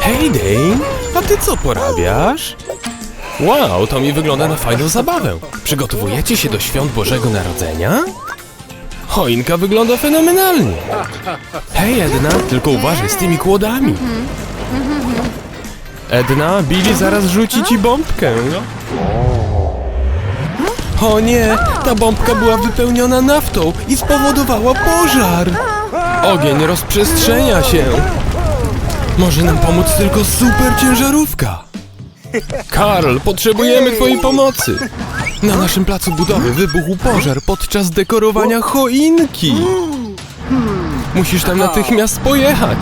Hej, Dane, a ty co porabiasz? Wow, to mi wygląda na fajną zabawę. Przygotowujecie się do świąt Bożego Narodzenia? Choinka wygląda fenomenalnie. Hej, Edna, tylko uważaj z tymi kłodami. Edna, Billy zaraz rzuci ci bombkę. O nie, ta bombka była wypełniona naftą i spowodowała pożar. Ogień rozprzestrzenia się. Może nam pomóc tylko super ciężarówka. Karl, potrzebujemy twojej pomocy. Na naszym placu budowy wybuchł pożar podczas dekorowania choinki. Musisz tam natychmiast pojechać.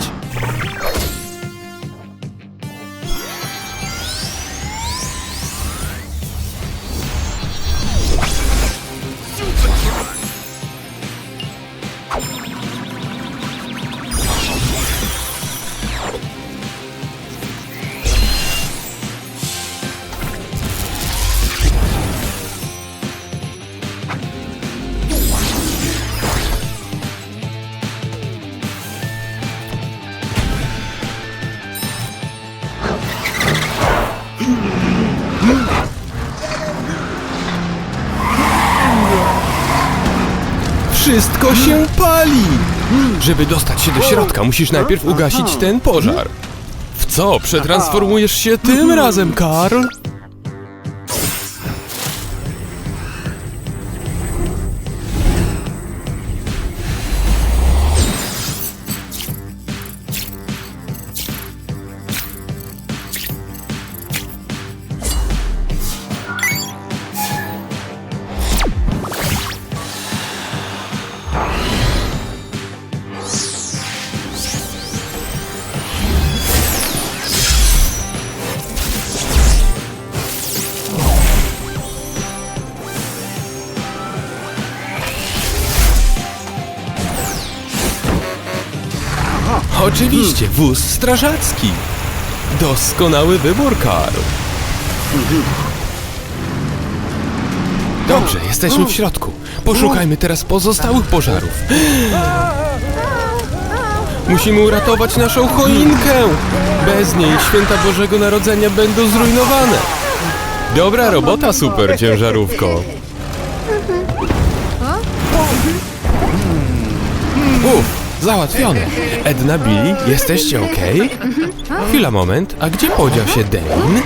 Wszystko się pali! Żeby dostać się do środka, musisz najpierw ugasić ten pożar. W co przetransformujesz się tym razem, Karl? Oczywiście, wóz strażacki. Doskonały wybór, Karl. Dobrze, jesteśmy w środku. Poszukajmy teraz pozostałych pożarów. Musimy uratować naszą choinkę. Bez niej święta Bożego Narodzenia będą zrujnowane. Dobra robota, super ciężarówko. Uff, załatwione. Edna, Billy, jesteście ok? Chwila, moment. A gdzie podział się Dane?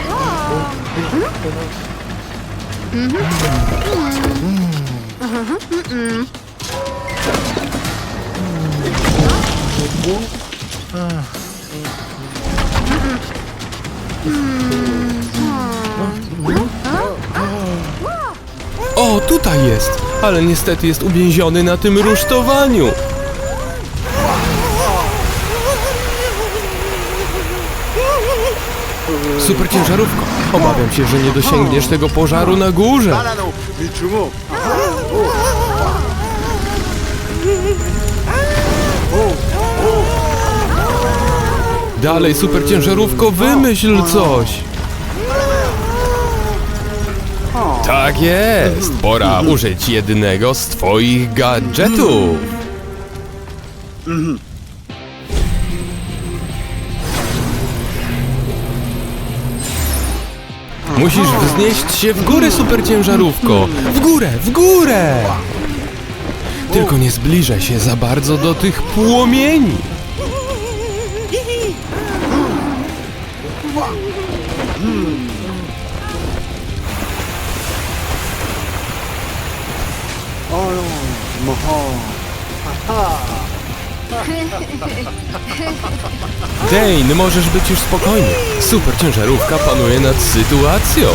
O, tutaj jest! Ale niestety jest uwięziony na tym rusztowaniu. Super ciężarówko. Obawiam się, że nie dosięgniesz tego pożaru na górze. Dalej, super ciężarówko. wymyśl coś! Tak jest! Pora użyć jednego z twoich gadżetów! Musisz wznieść się w górę, super ciężarówko. W górę, w górę! Tylko nie zbliżaj się za bardzo do tych płomieni. Dane, możesz być już spokojny. Super ciężarówka panuje nad sytuacją.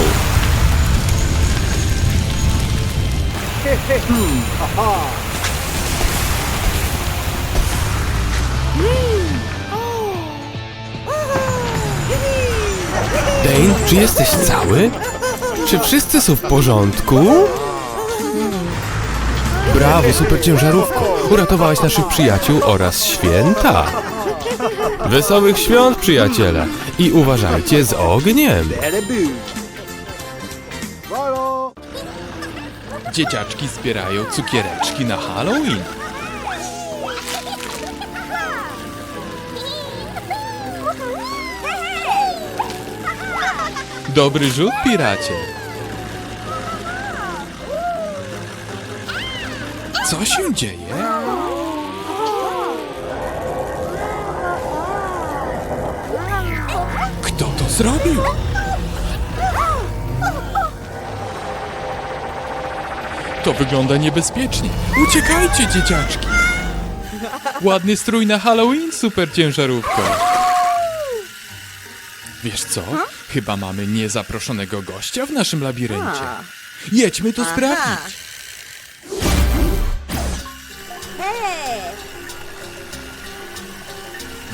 Dane, czy jesteś cały? Czy wszyscy są w porządku? Brawo, super ciężarówko uratowałaś naszych przyjaciół oraz święta. Wesołych świąt, przyjaciele! I uważajcie z ogniem! Dzieciaczki zbierają cukiereczki na Halloween. Dobry rzut, piracie! Co się dzieje? Zrobił? To wygląda niebezpiecznie. Uciekajcie, dzieciaczki! Ładny strój na Halloween, super ciężarówko. Wiesz co? Chyba mamy niezaproszonego gościa w naszym labiryncie. Jedźmy to sprawdzić.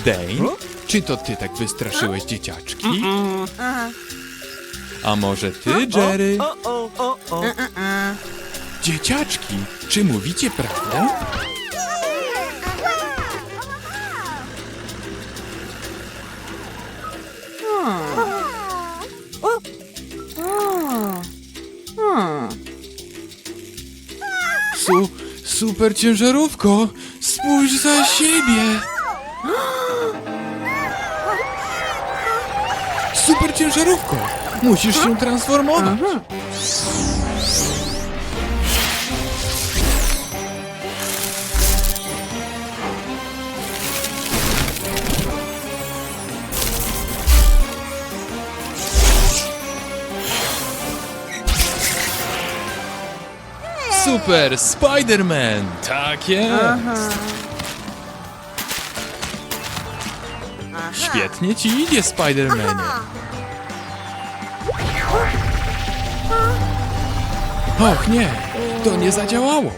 Dane, czy to ty tak wystraszyłeś dzieciaczki? A może ty, Jerry? Dzieciaczki, czy mówicie prawdę? Su, super ciężarówko, spójrz za siebie. Super ciężarówko, musisz się transformować. Super Spider-Man! Tak jest! Świetnie ci idzie, Spider-Manie! Och nie, to nie zadziałało!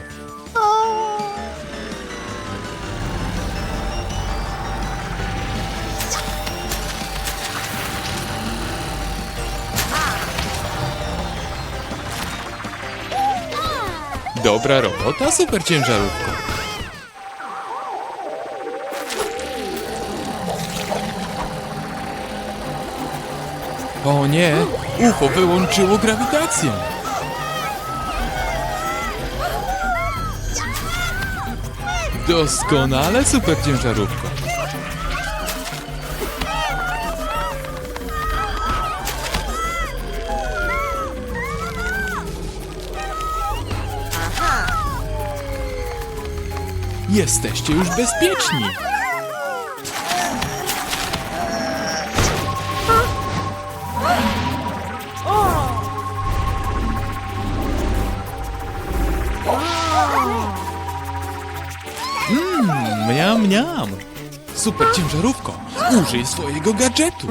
Dobra robota, super ciężarówko. O nie, UFO wyłączyło grawitację. Doskonale, super ciężarówko. Jesteście już bezpieczni. Mniam. Super ciężarówko, użyj swojego gadżetu.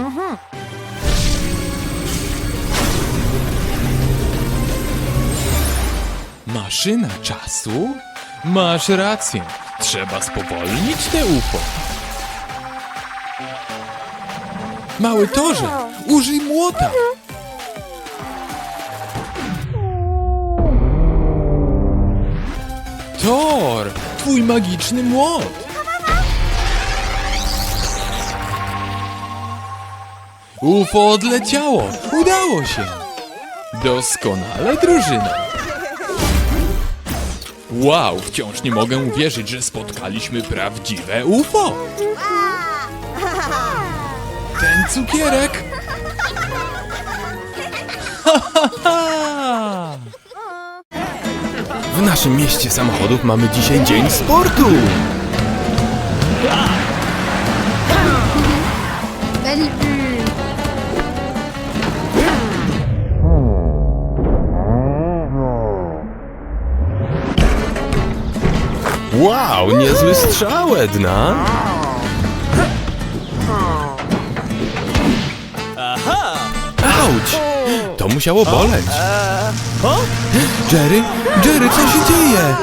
Maszyna czasu? Masz rację. Trzeba spowolnić te UFO. Mały torze, użyj młota. Tor, twój magiczny młot. UFO odleciało. Udało się. Doskonale, drużyna. Wow, wciąż nie mogę uwierzyć, że spotkaliśmy prawdziwe UFO. Ten cukierek. W naszym mieście samochodów mamy dzisiaj dzień sportu. Wow, niezły strzał, Edna. Auć! To musiało boleć. Jerry? Jerry, co się dzieje?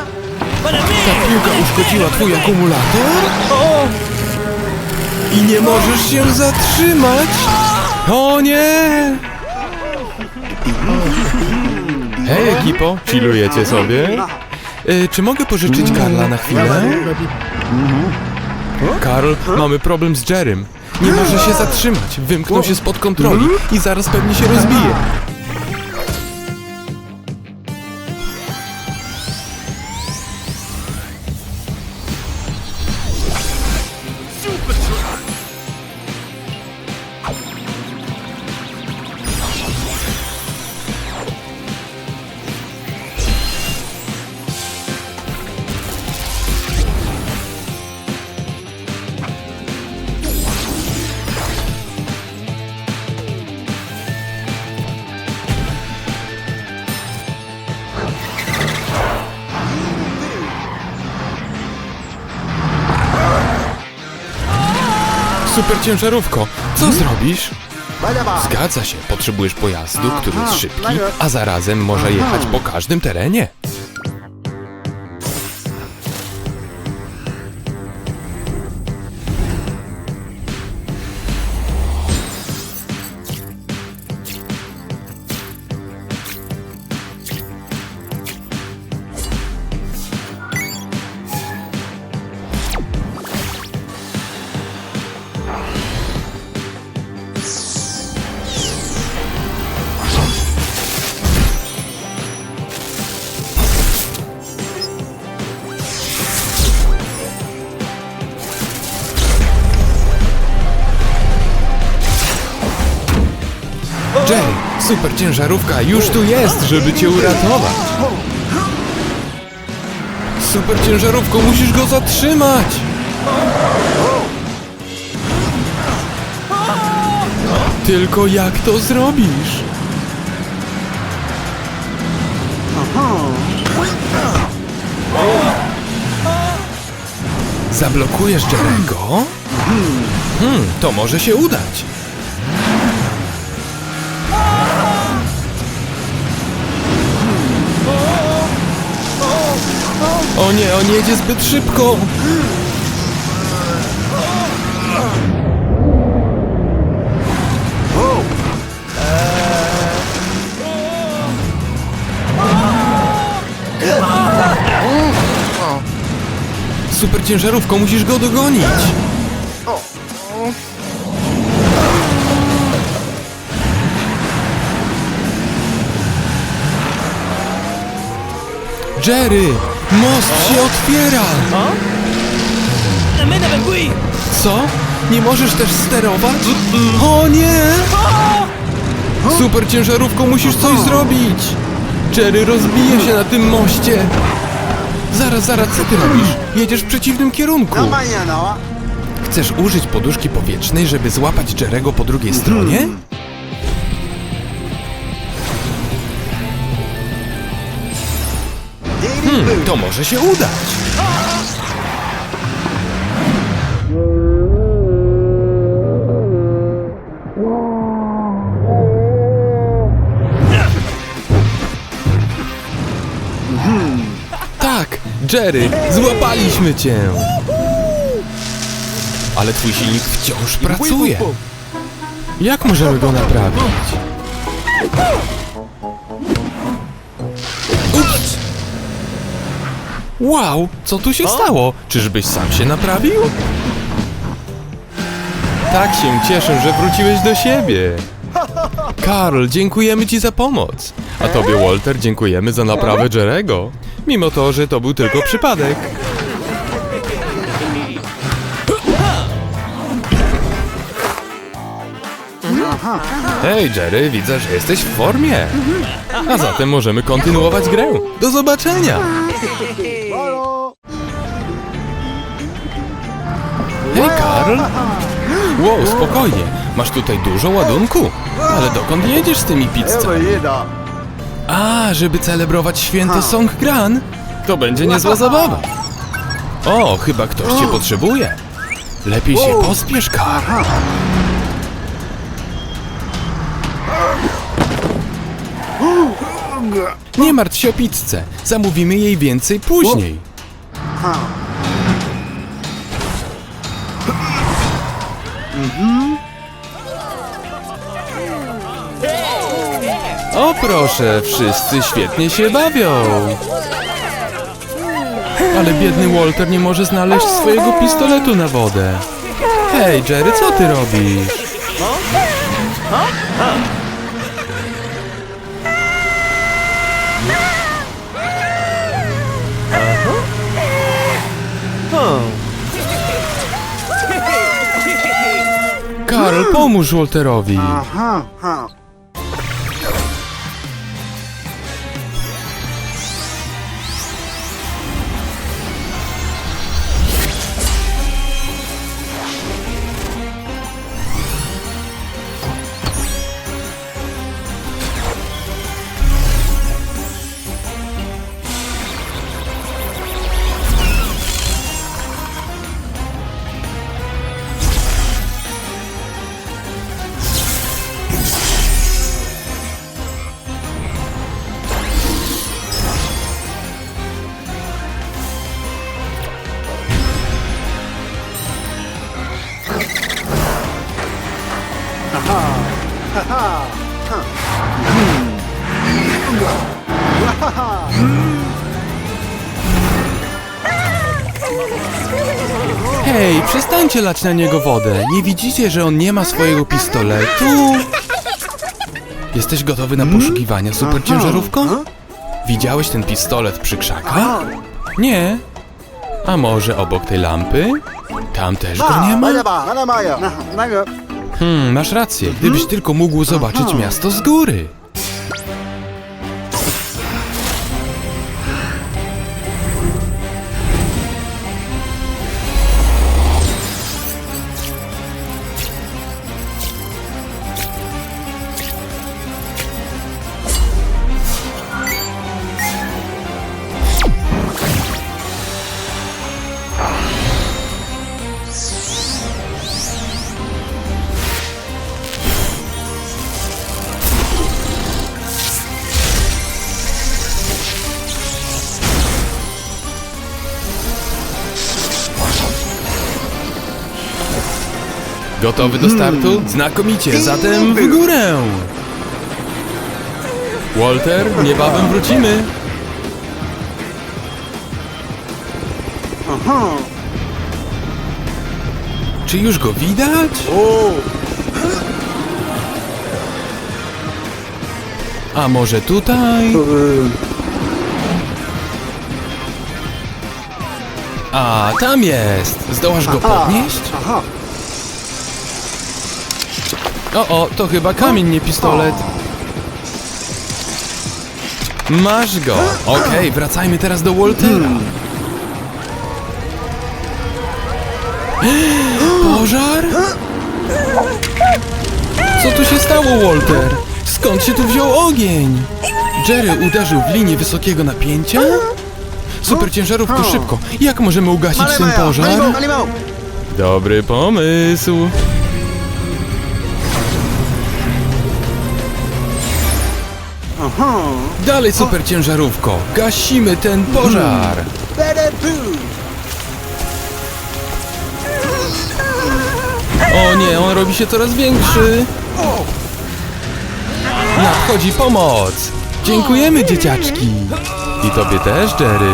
Ta piłka uszkodziła twój akumulator? I nie możesz się zatrzymać? O nie! Hej ekipo, chillujecie sobie? Y, czy mogę pożyczyć Karla na chwilę? Karl, mamy problem z Jerrym. Nie może się zatrzymać, wymknął się spod kontroli i zaraz pewnie się rozbije. Super ciężarówko, co zrobisz? Vaya va. Zgadza się, potrzebujesz pojazdu, który jest szybki, a zarazem może jechać po każdym terenie. Jerry, super ciężarówka już tu jest, żeby cię uratować. Super ciężarówko, musisz go zatrzymać. Tylko jak to zrobisz? Zablokujesz Jerego? Hmm, to może się udać. O nie, on jedzie zbyt szybko. Super ciężarówko, musisz go dogonić. Jerry, most się otwiera. Avec lui Co? Nie możesz też sterować? O nie! Super ciężarówką musisz coś zrobić! Jerry rozbije się na tym moście! Zaraz, zaraz, co ty robisz? Jedziesz w przeciwnym kierunku! No mañana. Chcesz użyć poduszki powietrznej, żeby złapać Jerego po drugiej stronie? Hmm, to może się udać! Tak, Jerry, złapaliśmy cię! Ale twój silnik wciąż pracuje. Jak możemy go naprawić? Wow, co tu się stało? Czyżbyś sam się naprawił? Tak się cieszę, że wróciłeś do siebie. Karl, dziękujemy ci za pomoc. A tobie, Walter, dziękujemy za naprawę Jerego. Mimo to, że to był tylko przypadek. Hej Jerry, widzę, że jesteś w formie. A zatem możemy kontynuować grę. Do zobaczenia! Hej Karl! Wow, spokojnie. Masz tutaj dużo ładunku. Ale dokąd jedziesz z tymi pizzami? A, żeby celebrować święto Songkran? To będzie niezła zabawa. O, chyba ktoś cię potrzebuje. Lepiej się pospiesz, Karl. Nie martw się o pizzę. Zamówimy jej więcej później. O proszę, wszyscy świetnie się bawią. Ale biedny Walter nie może znaleźć swojego pistoletu na wodę. Hej Jerry, co ty robisz? Karl, pomóż Walterowi. Aha, ha. przestańcie lać na niego wodę. Nie widzicie, że on nie ma swojego pistoletu? Jesteś gotowy na poszukiwania, superciężarówko? Widziałeś ten pistolet przy krzakach? Nie. A może obok tej lampy? Tam też go nie ma? Hmm, masz rację. Gdybyś tylko mógł zobaczyć miasto z góry. Gotowy do startu? Mm. Znakomicie, zatem w górę! Walter, niebawem wrócimy. Czy już go widać? A może tutaj? Y. A, tam jest! Zdołasz go podnieść? Aha. O, o, to chyba kamień, nie pistolet. Masz go. Okej, wracajmy teraz do Waltera. Pożar? Co tu się stało, Walter? Skąd się tu wziął ogień? Jerry uderzył w linię wysokiego napięcia? Super ciężarówko, szybko. Jak możemy ugasić ten pożar? Dobry pomysł. Dalej super ciężarówko. Gasimy ten pożar. O nie, on robi się coraz większy. Nadchodzi pomoc. Dziękujemy dzieciaczki. I tobie też, Jerry.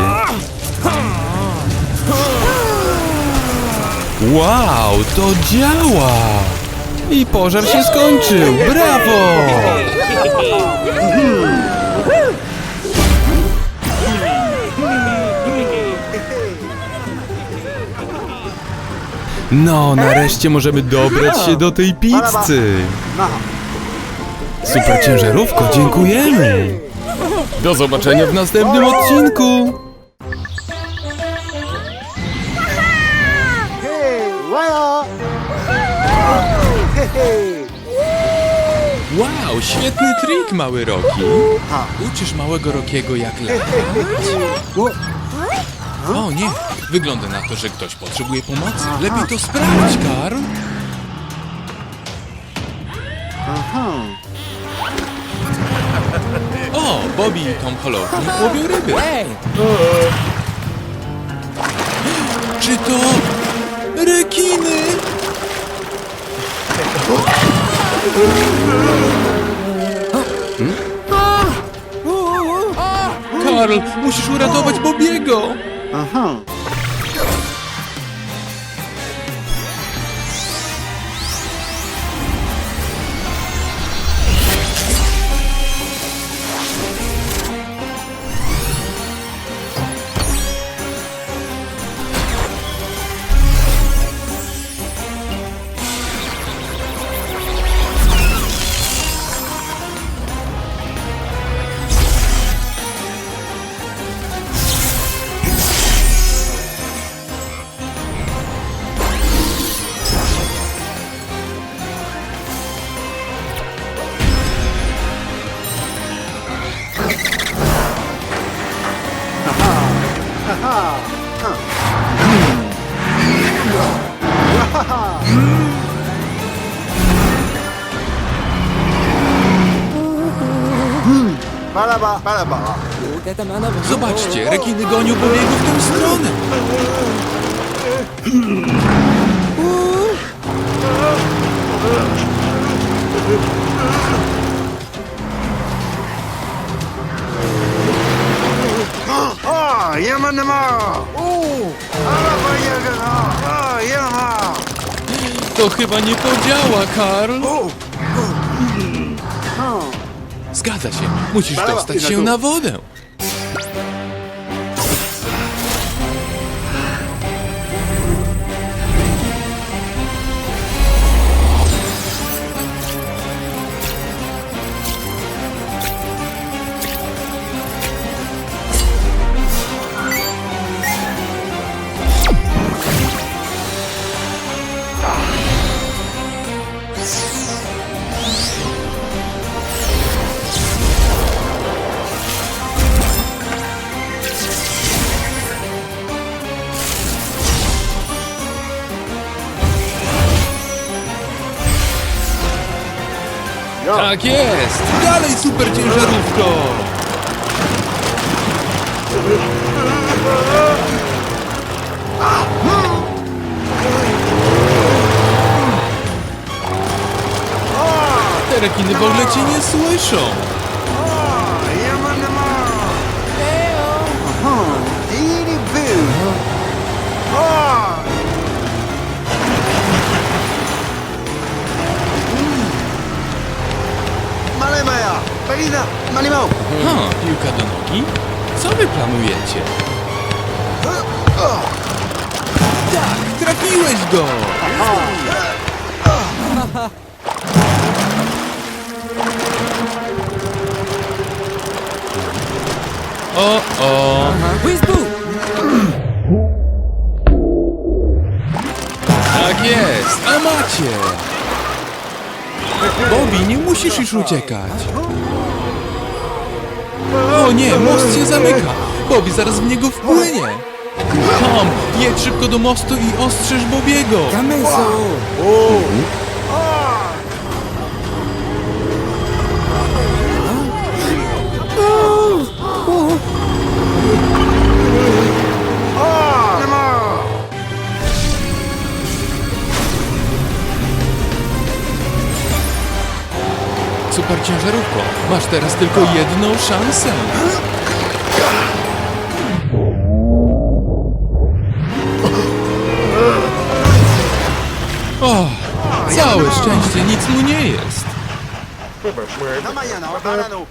Wow, to działa. I pożar się skończył. Brawo! No, nareszcie możemy dobrać się do tej pizzy. Super ciężarówko, dziękujemy. Do zobaczenia w następnym odcinku. Wow, świetny trik, mały Roki. Uczysz małego Rokiego jak latać? O nie, Wygląda na to, że ktoś potrzebuje pomocy. Lepiej to sprawdź, Karl. Aha. O, Bobby i Tom Holownik łowią ryby. Czy to rekiny? Hmm? Karl, musisz uratować Bobiego! Aha. Baraba, baraba. Zobaczcie, rekiny gonią pobiegły w tę stronę. To chyba nie podziała, Karl. Zgadza się, musisz Brawa, dostać się na wodę. Ja! Tak jest! Dalej, super ciężarówko! Te rekiny w ogóle cię nie słyszą. Pagina. Malimau. Ha, piłka do nogi? Co wy planujecie? Tak, trafiłeś go! O, o! Tak jest, a macie! Bobby, nie musisz już uciekać. O nie, most się zamyka. Bobby zaraz w niego wpłynie. Tom, jedź szybko do mostu i ostrzeż Bobiego. Super ciężarówko, masz teraz tylko jedną szansę. O, całe szczęście, nic mu nie jest. Namaya no. Banano.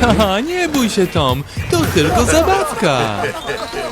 Haha, nie bój się, Tom, to tylko zabawka.